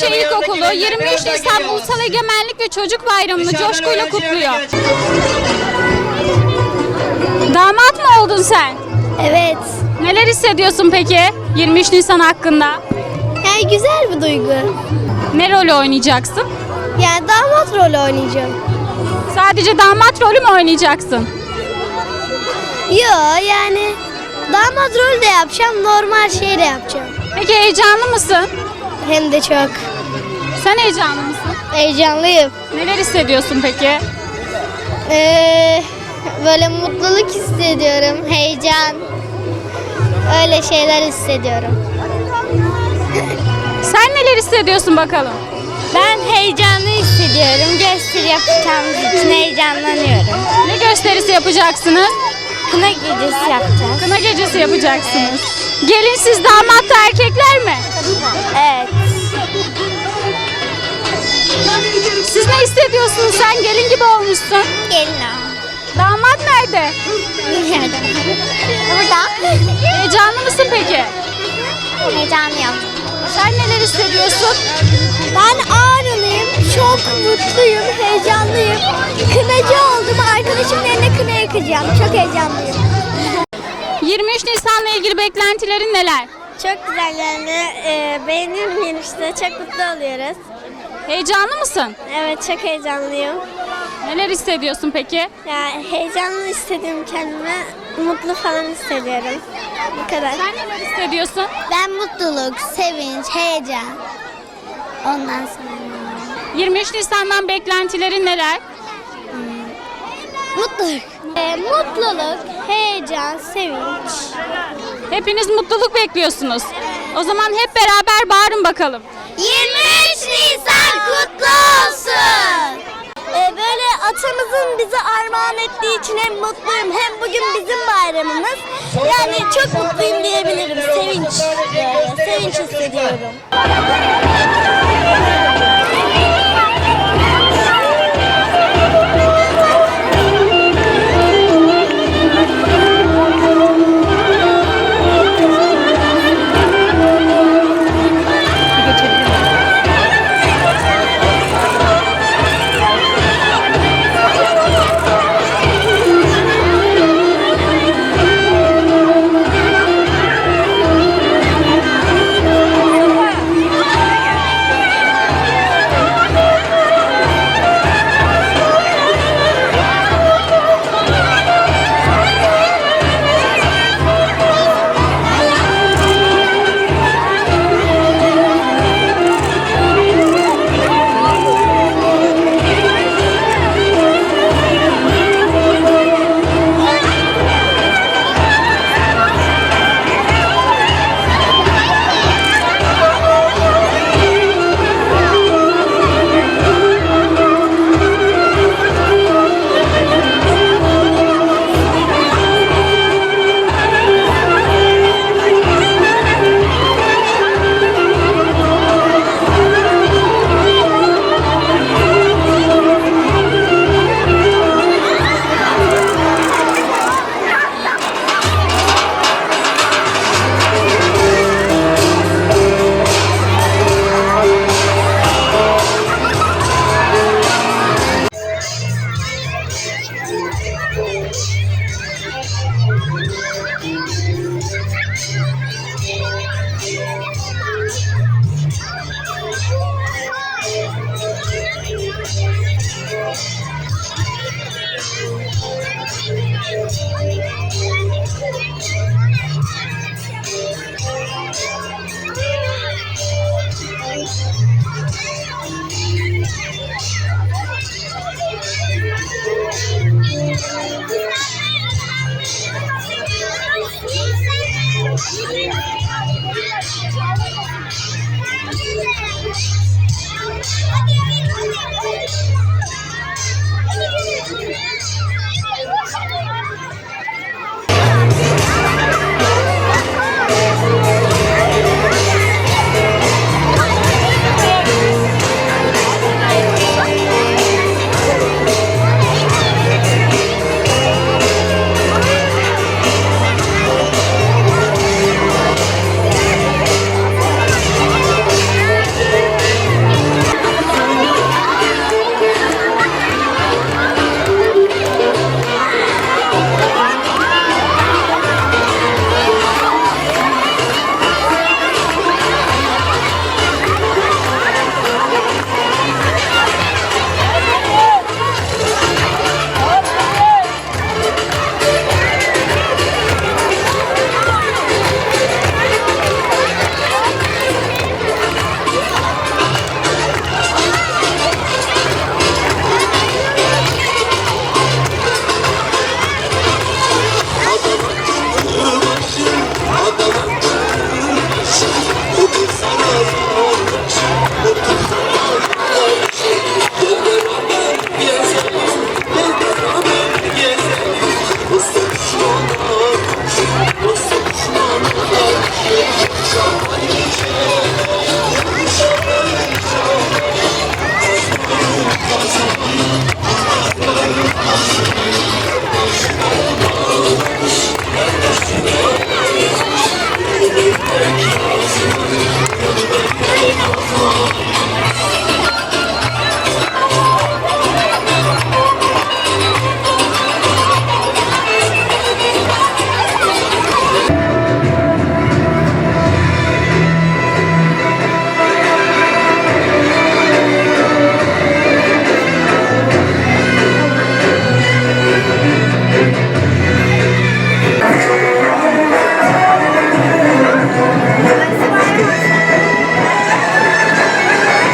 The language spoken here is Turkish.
Paşa İlkokulu 23 Nisan Ulusal Egemenlik ve Çocuk Bayramı'nı coşkuyla kutluyor. Damat mı oldun sen? Evet. Neler hissediyorsun peki 23 Nisan hakkında? Yani güzel bir duygu. Ne rolü oynayacaksın? Yani damat rolü oynayacağım. Sadece damat rolü mü oynayacaksın? Yo yani damat rolü de yapacağım, normal şey de yapacağım. Peki heyecanlı mısın? Hem de çok. Sen heyecanlı mısın? Heyecanlıyım. Neler hissediyorsun peki? Ee, böyle mutluluk hissediyorum, heyecan. Öyle şeyler hissediyorum. Sen neler hissediyorsun bakalım? Ben heyecanlı hissediyorum. Gösteri yapacağımız için heyecanlanıyorum. Ne gösterisi yapacaksınız? Kına gecesi yapacağız. Kına gecesi yapacaksınız. Gelin siz damat da erkekler mi? Sen gelin gibi olmuşsun. Gelin. Damat nerede? Burada. Heyecanlı mısın peki? Heyecanlıyım. Sen neler hissediyorsun? Ben Ağrılıyım. Çok mutluyum, heyecanlıyım. Kınacı oldum. Arkadaşımın eline kına yakacağım. Çok heyecanlıyım. 23 Nisan'la ilgili beklentilerin neler? Çok güzel yani. E, beğeniyorum yeni işte. Çok mutlu oluyoruz. Heyecanlı mısın? Evet çok heyecanlıyım. Neler hissediyorsun peki? Ya heyecanlı hissediyorum kendimi. Mutlu falan hissediyorum. Bu kadar. Sen neler hissediyorsun? Ben mutluluk, sevinç, heyecan. Ondan sonra 23 Nisan'dan beklentilerin neler? mutluluk. E, mutluluk, heyecan, sevinç. Hepiniz mutluluk bekliyorsunuz. O zaman hep beraber bağırın bakalım. 23 Nisan kutlu olsun. Ee, böyle atamızın bize armağan ettiği için hem mutluyum hem bugün bizim bayramımız. Yani çok mutluyum diyebilirim. Sevinç. Böyle, sevinç hissediyorum. Yeah. love.